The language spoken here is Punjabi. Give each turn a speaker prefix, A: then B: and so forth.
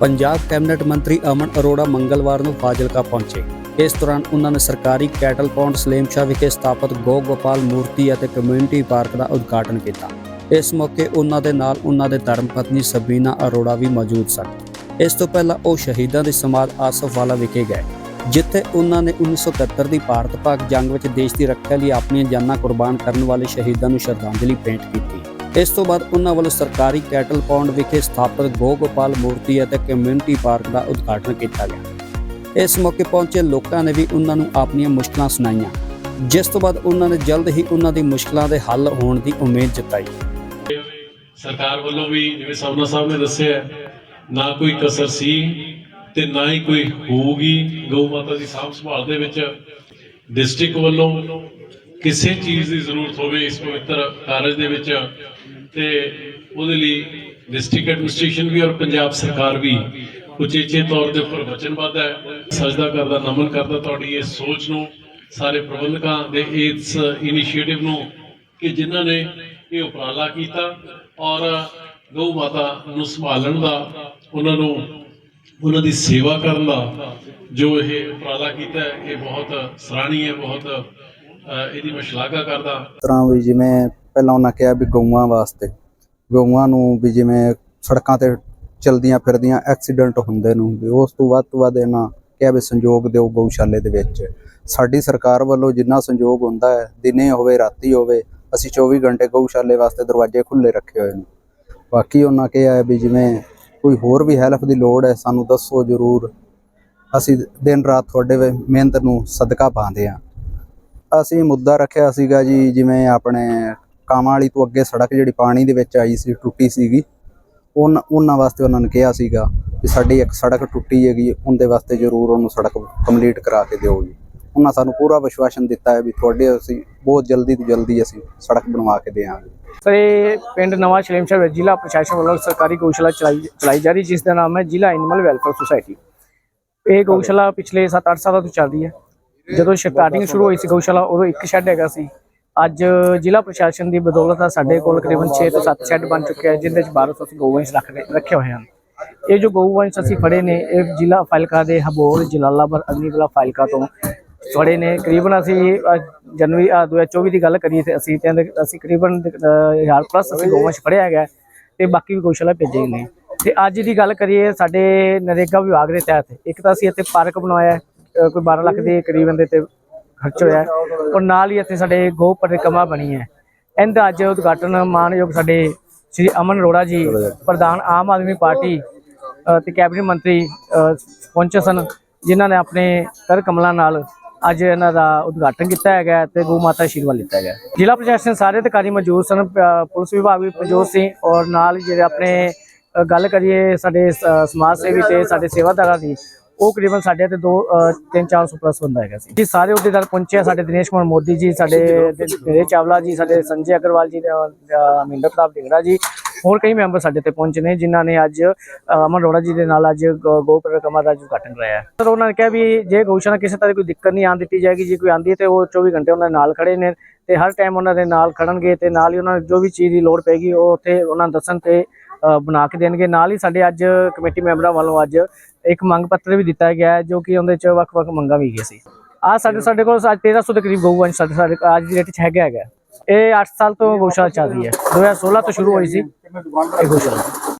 A: ਪੰਜਾਬ ਕੈਬਨਿਟ ਮੰਤਰੀ ਅਮਨ ਅਰੋੜਾ ਮੰਗਲਵਾਰ ਨੂੰ ਫਾਜ਼ਿਲਕਾ ਪਹੁੰਚੇ। ਇਸ ਦੌਰਾਨ ਉਹਨਾਂ ਨੇ ਸਰਕਾਰੀ ਕੈਟਲ ਪੌਂਡ ਸਲੇਮਸ਼ਾ ਵਿਖੇ ਸਥਾਪਿਤ ਗੋ ਗੋਪਾਲ ਮੂਰਤੀ ਅਤੇ ਕਮਿਊਨਿਟੀ ਪਾਰਕ ਦਾ ਉਦਘਾਟਨ ਕੀਤਾ। ਇਸ ਮੌਕੇ ਉਹਨਾਂ ਦੇ ਨਾਲ ਉਹਨਾਂ ਦੇ ਧਰਮ ਪਤਨੀ ਸਬੀਨਾ ਅਰੋੜਾ ਵੀ ਮੌਜੂਦ ਸਨ। ਇਸ ਤੋਂ ਪਹਿਲਾਂ ਉਹ ਸ਼ਹੀਦਾਂ ਦੇ ਸਮਾਧ ਆਸਫ ਵਾਲਾ ਵਿਖੇ ਗਏ, ਜਿੱਥੇ ਉਹਨਾਂ ਨੇ 1971 ਦੀ ਭਾਰਤ ਪਾਕ ਜੰਗ ਵਿੱਚ ਦੇਸ਼ ਦੀ ਰੱਖਿਆ ਲਈ ਆਪਣੀਆਂ ਜਾਨਾਂ ਕੁਰਬਾਨ ਕਰਨ ਵਾਲੇ ਸ਼ਹੀਦਾਂ ਨੂੰ ਸ਼ਰਧਾਂਜਲੀ ਭੇਂਟ ਕੀਤੀ। ਇਸ ਤੋਂ ਬਾਅਦ ਉਹਨਾਂ ਵੱਲੋਂ ਸਰਕਾਰੀ ਕੈਟਲ ਪੌਂਡ ਵਿਖੇ ਸਥਾਪਿਤ ਗੋ ਗੋਪਾਲ ਮੂਰਤੀ ਅਤੇ ਕਮਿਊਨਿਟੀ ਪਾਰਕ ਦਾ ਉਦਘਾਟਨ ਕੀਤਾ ਗਿਆ। ਇਸ ਮੌਕੇ ਪਹੁੰਚੇ ਲੋਕਾਂ ਨੇ ਵੀ ਉਹਨਾਂ ਨੂੰ ਆਪਣੀਆਂ ਮੁਸ਼ਕਲਾਂ ਸੁਣਾਈਆਂ। ਜਿਸ ਤੋਂ ਬਾਅਦ ਉਹਨਾਂ ਨੇ ਜਲਦ ਹੀ ਉਹਨਾਂ ਦੀ ਮੁਸ਼ਕਲਾਂ ਦੇ ਹੱਲ ਹੋਣ ਦੀ ਉਮੀਦ ਜਤਾਈ।
B: ਸਰਕਾਰ ਵੱਲੋਂ ਵੀ ਜਿਵੇਂ ਸਭਨਾ ਸਾਹਿਬ ਨੇ ਦੱਸਿਆ ਨਾ ਕੋਈ ਕਸਰ ਸੀ ਤੇ ਨਾ ਹੀ ਕੋਈ ਹੋਊਗੀ। ਗਊ ਮਾਤਾ ਦੀ ਸਾਂਭ ਸੰਭਾਲ ਦੇ ਵਿੱਚ ਡਿਸਟ੍ਰਿਕਟ ਵੱਲੋਂ ਕਿਸੇ ਚੀਜ਼ ਦੀ ਜ਼ਰੂਰਤ ਹੋਵੇ, ਇਸ ਪਵਿੱਤਰ ਕਾਰਜ ਦੇ ਵਿੱਚ ਤੇ ਉਹਦੇ ਲਈ ਡਿਸਟ੍ਰਿਕਟ ਐਡਮਿਨਿਸਟ੍ਰੇਸ਼ਨ ਵੀ ਔਰ ਪੰਜਾਬ ਸਰਕਾਰ ਵੀ ਉਚੇਚੇ ਤੌਰ ਦੇ ਉੱਪਰ ਵਚਨਬੱਧ ਹੈ। ਸਜਦਾ ਕਰਦਾ, ਨਮਨ ਕਰਦਾ ਤੁਹਾਡੀ ਇਸ ਸੋਚ ਨੂੰ, ਸਾਰੇ ਪ੍ਰਬੰਧਕਾਂ ਦੇ ਇਸ ਇਨੀਸ਼ੀਏਟਿਵ ਨੂੰ ਕਿ ਜਿਨ੍ਹਾਂ ਨੇ ਇਹ ਉਪਰਾਲਾ ਕੀਤਾ ਔਰ ਗਊ ਮਾਤਾ ਨੂੰ ਸੰਭਾਲਣ ਦਾ, ਉਹਨਾਂ ਨੂੰ ਉਹਨਾਂ ਦੀ ਸੇਵਾ ਕਰਨ ਦਾ ਜੋ ਇਹ ਉਪਰਾਲਾ ਕੀਤਾ ਇਹ ਬਹੁਤ ਸਰਾਹਣੀ ਹੈ ਬਹੁਤ ਇਹਦੀ ਮੈਂ ਸ਼ਲਾਘਾ ਕਰਦਾ।
C: ਤਰ੍ਹਾਂ ਵੀ ਜਿਵੇਂ ਪਹਿਲਾਂ ਉਹਨਾਂ ਕਿਹਾ ਵੀ ਗਊਆਂ ਵਾਸਤੇ, ਗਊਆਂ ਨੂੰ ਵੀ ਜਿਵੇਂ ਸੜਕਾਂ ਤੇ ਚਲਦੀਆਂ ਫਿਰਦੀਆਂ ਐਕਸੀਡੈਂਟ ਹੁੰਦੇ ਨੂੰ, ਵੀ ਉਸ ਤੋਂ ਵੱਧ ਤੋਂ ਵੱਧ ਇਹਨਾਂ ਕਿਹਾ ਵੀ ਸੰਯੋਗ ਦਿਓ ਗਊਸ਼ਾਲੇ ਦੇ ਵਿੱਚ। ਸਾਡੀ ਸਰਕਾਰ ਵੱਲੋਂ ਜਿੰਨਾ ਸੰਯੋਗ ਹੁੰਦਾ ਹੈ, ਦਿਨੇ ਹੋਵੇ, ਰਾਤੀ ਹੋਵੇ, ਅਸੀਂ 24 ਘੰਟੇ ਗਊਸ਼ਾਲੇ ਵਾਸਤੇ ਦਰਵਾਜ਼ੇ ਖੁੱਲੇ ਰੱਖੇ ਹੋਏ ਨੇ। ਬਾਕੀ ਉਹਨਾਂ ਕਿਹਾ ਵੀ ਜਿਵੇਂ ਕੋਈ ਹੋਰ ਵੀ ਹੈਲਪ ਦੀ ਲੋੜ ਹੈ, ਸਾਨੂੰ ਦੱਸੋ ਜ਼ਰੂਰ। ਅਸੀਂ ਦਿਨ ਰਾਤ ਤੁਹਾਡੇ ਮਿਹਨਤ ਨੂੰ ਸਦਕਾ ਪਾਉਂਦੇ ਹਾਂ। ਅਸੀਂ ਮੁੱਦਾ ਰੱਖਿਆ ਸੀਗਾ ਜੀ, ਜਿਵੇਂ ਆਪਣੇ ਕਾਵਾਂ ਵਾਲੀ ਤੋਂ ਅੱਗੇ ਸੜਕ ਜਿਹੜੀ ਪਾਣੀ ਦੇ ਵਿੱਚ ਆਈ ਸੀ, ਟੁੱਟੀ ਸੀਗੀ, ਉਹਨਾਂ ਉਹਨਾਂ ਵਾਸਤੇ ਉਹਨਾਂ ਨੇ ਕਿਹਾ ਸੀਗਾ ਵੀ ਸਾਡੀ ਇੱਕ ਸੜਕ ਟੁੱਟੀ ਹੈਗੀ, ਉਹਦੇ ਵਾਸਤੇ ਜ਼ਰੂਰ ਉਹਨੂੰ ਸੜਕ ਕੰਪਲੀਟ ਕਰਾ ਕੇ ਦਿਓ ਜੀ। ਉਹਨਾਂ ਸਾਨੂੰ ਪੂਰਾ ਵਿਸ਼ਵਾਸਨ ਦਿੱਤਾ ਹੈ ਵੀ ਤੁਹਾਡੇ ਅਸੀਂ ਬਹੁਤ ਜਲਦੀ ਤੋਂ ਜਲਦੀ ਅਸੀਂ ਸੜਕ ਬਣਵਾ ਕੇ ਦੇਵਾਂਗੇ।
D: ਸਰ, ਇਹ ਪਿੰਡ ਨਵਾਂ ਸ਼ਲੇਮਸ਼ਾ ਵਿੱਚ ਜ਼ਿਲ੍ਹਾ ਪ੍ਰਸ਼ਾਸਨ ਵੱਲੋਂ ਸਰਕਾਰੀ ਗਊਸ਼ਾਲਾ ਚਲਾਈ ਚਲਾਈ ਜਾ ਰਹੀ, ਜਿਸ ਦਾ ਨਾਮ ਹੈ ਜ਼ਿਲ੍ਹਾ ਐਨੀਮਲ ਵੈਲਫੇਅਰ ਸੁਸਾਇਟੀ। ਇਹ ਗਊਸ਼ਾਲਾ ਪਿਛਲੇ 7-8 ਸਾਲਾਂ ਤੋਂ ਚੱਲਦੀ ਹੈ। ਜਦੋਂ ਸਟਾਰਟਿੰਗ ਸ਼ੁਰੂ ਹੋਈ ਸੀ ਗਊਸ਼ਾਲਾ, ਉਦੋਂ ਇੱਕ ਸ਼ੈੱਡ ਹੈਗਾ ਸੀ। ਅੱਜ ਜ਼ਿਲ੍ਹਾ ਪ੍ਰਸ਼ਾਸਨ ਦੀ ਬਦੌਲਤ ਆ ਸਾਡੇ ਕੋਲ ਕਰੀਬਨ 6 ਤੋਂ 7 ਸ਼ੈੱਡ ਬਣ ਚੁੱਕੇ ਆ ਜਿੰਦੇ ਚ 1200 ਅਸੀਂ ਗਊਵੰਸ਼ ਰੱਖ ਰੱਖੇ ਹੋਏ ਹਨ। ਇਹ ਜੋ ਗਊਵੰਸ਼ ਅਸੀਂ ਫੜੇ ਨੇ ਇਹ ਜ਼ਿਲ੍ਹਾ ਫਾਇਲਕਾ ਦੇ ਹਬੋਰ ਜਲਾਲਾਬਾਦ ਅਗਨੀਵਲਾ ਫਾਇਲਕਾ ਤੋਂ ਫੜੇ ਨੇ। ਕਰੀਬਨ ਅਸੀਂ ਅ, ਜਨਵਰੀ ਅ, 2024 ਦੀ ਗੱਲ ਕਰੀਏ ਤੇ ਅਸੀਂ ਕਹਿੰਦੇ ਅਸੀਂ ਕਰੀਬਨ 1000 ਪਲੱਸ ਅਸੀਂ ਗਊਵੰਸ਼ ਫੜਿਆ ਹੈਗਾ ਤੇ ਬਾਕੀ ਵੀ ਗਊਸ਼ਾਲਾ ਭੇਜੇ ਨੇ। ਤੇ ਅੱਜ ਦੀ ਗੱਲ ਕਰੀਏ ਸਾਡੇ ਨਰੇਗਾ ਵਿਭਾਗ ਦੇ ਤਹਿਤ ਇੱਕ ਤਾਂ ਅਸੀਂ ਇੱਥੇ ਪਾਰਕ ਬਣਵਾਇਆ ਕੋਈ 12 ਲੱਖ ਦੇ ਕਰੀਬਨ ਦੇ ਤੇ ਖਰਚ ਹੋਇਆ ਹੈ। ਔਰ ਨਾਲ ਹੀ ਇੱਥੇ ਸਾਡੇ ਗੋ ਪਰਿਕਰਮਾ ਬਣੀ ਹੈ ਇਹਦਾ ਅੱਜ ਉਦਘਾਟਨ ਮਾਨਯੋਗ ਸਾਡੇ ਸ਼੍ਰੀ ਅਮਨ ਅਰੋੜਾ ਜੀ, ਪ੍ਰਧਾਨ ਆਮ ਆਦਮੀ ਪਾਰਟੀ ਤੇ ਕੈਬਨਿਟ ਮੰਤਰੀ ਪਹੁੰਚੇ ਸਨ, ਜਿਨ੍ਹਾਂ ਨੇ ਆਪਣੇ ਕਰ ਕਮਲਾਂ ਨਾਲ ਅੱਜ ਇਹਨਾਂ ਦਾ ਉਦਘਾਟਨ ਕੀਤਾ ਹੈਗਾ ਹੈ ਤੇ ਗਊ ਮਾਤਾ ਆਸ਼ੀਰਵਾਦ ਲਿੱਤਾ ਹੈਗਾ ਜ਼ਿਲ੍ਹਾ ਪ੍ਰਸ਼ਾਸਨ ਸਾਰੇ ਅਧਿਕਾਰੀ ਮੌਜੂਦ ਸਨ ਪੁਲਿਸ ਵਿਭਾਗ ਵੀ ਮੌਜੂਦ ਸੀ ਔਰ ਨਾਲ ਹੀ ਜਿਹੜੇ ਆਪਣੇ ਗੱਲ ਕਰੀਏ ਸਾਡੇ ਸਮਾਜ ਸੇਵੀ ਤੇ ਸਾਡੇ ਸੇਵਾਦਾਰਾਂ ਦੀ ਉਹ ਕਰੀਬਨ ਸਾਡੇ ਤੇ 2 3 400 ਪਲੱਸ ਬੰਦਾ ਹੈਗਾ ਸੀ। ਜੀ ਸਾਰੇ ਅਹੁਦੇਦਾਰ ਪਹੁੰਚੇ ਆ, ਸਾਡੇ ਦਿਨੇਸ਼ ਕੁਮਾਰ ਮੋਦੀ ਜੀ ਸਾਡੇ ਦਿਨੇ ਚਾਵਲਾ ਜੀ ਸਾਡੇ ਸੰਜੇ ਅਗਰਵਾਲ ਜੀ ਤੇ, ਮਹਿੰਦਰ ਪ੍ਰਤਾਪ ਢਿੰਗੜਾ ਜੀ ਹੋਰ ਕਈ ਮੈਂਬਰ ਸਾਡੇ ਤੇ ਪਹੁੰਚੇ ਨੇ ਜਿਨ੍ਹਾਂ ਨੇ ਅੱਜ ਅਮਨ ਅਰੋੜਾ ਜੀ ਦੇ ਨਾਲ ਅੱਜ ਗੋ ਗੋ ਦਾ ਉਦਘਾਟਨ ਕਰਾਇਆ। ਸਰ ਉਹਨਾਂ ਨੇ ਕਿਹਾ ਵੀ ਜੇ ਗਊਸ਼ਾਲਾ ਕਿਸੇ ਤਰ੍ਹਾਂ ਦੀ ਕੋਈ ਦਿੱਕਤ ਨਹੀਂ ਆਉਣ ਦਿੱਤੀ ਜਾਏਗੀ ਜੇ ਕੋਈ ਆਂਦੀ ਹੈ ਤੇ ਉਹ 24 ਘੰਟੇ ਉਹਨਾਂ ਦੇ ਨਾਲ ਖੜੇ ਨੇ ਤੇ ਹਰ ਟਾਈਮ ਉਹਨਾਂ ਦੇ ਨਾਲ ਖੜਨਗੇ ਤੇ ਨਾਲ ਹੀ ਉਹਨਾਂ ਨੂੰ ਜੋ ਵੀ ਚੀਜ਼ ਦੀ ਲੋੜ ਪੈਗੀ ਉਹ ਉੱਥੇ ਉਹਨਾਂ ਨੂੰ ਦੱਸਣ ਤੇ ਬਣਾ ਕੇ ਦੇਣਗੇ। ਨਾਲ ਹੀ ਸਾਡੇ ਅੱਜ ਕਮੇਟੀ ਮੈਂਬਰਾਂ ਵੱਲੋਂ ਅੱਜ ਇੱਕ ਮੰਗ ਪੱਤਰ ਵੀ ਦਿੱਤਾ ਗਿਆ ਹੈ, ਜੋ ਕਿ ਉਹਦੇ ਚ ਵੱਖ-ਵੱਖ ਮੰਗਾਂ ਵੀ ਗਈਆਂ ਸੀ। ਆ ਸਾਡੇ ਸਾਡੇ ਕੋਲ ਅੱਜ 1300 ਦੇ ਕਰੀਬ ਗਊਵੰਸ਼ ਸਾਡੇ ਸਾਡੇ ਅੱਜ ਦੀ ਰੇਟ ਚ ਹੈਗਾ ਹੈਗਾ। ਇਹ 8 ਸਾਲ ਤੋਂ ਗਊਸ਼ਾਲਾ ਚੱਲ ਰਹੀ ਹੈ। 2016 ਤੋਂ ਸ਼ੁਰੂ ਹੋਈ ਸੀ। ਇਹ ਗੋਸ਼ਾਲਾ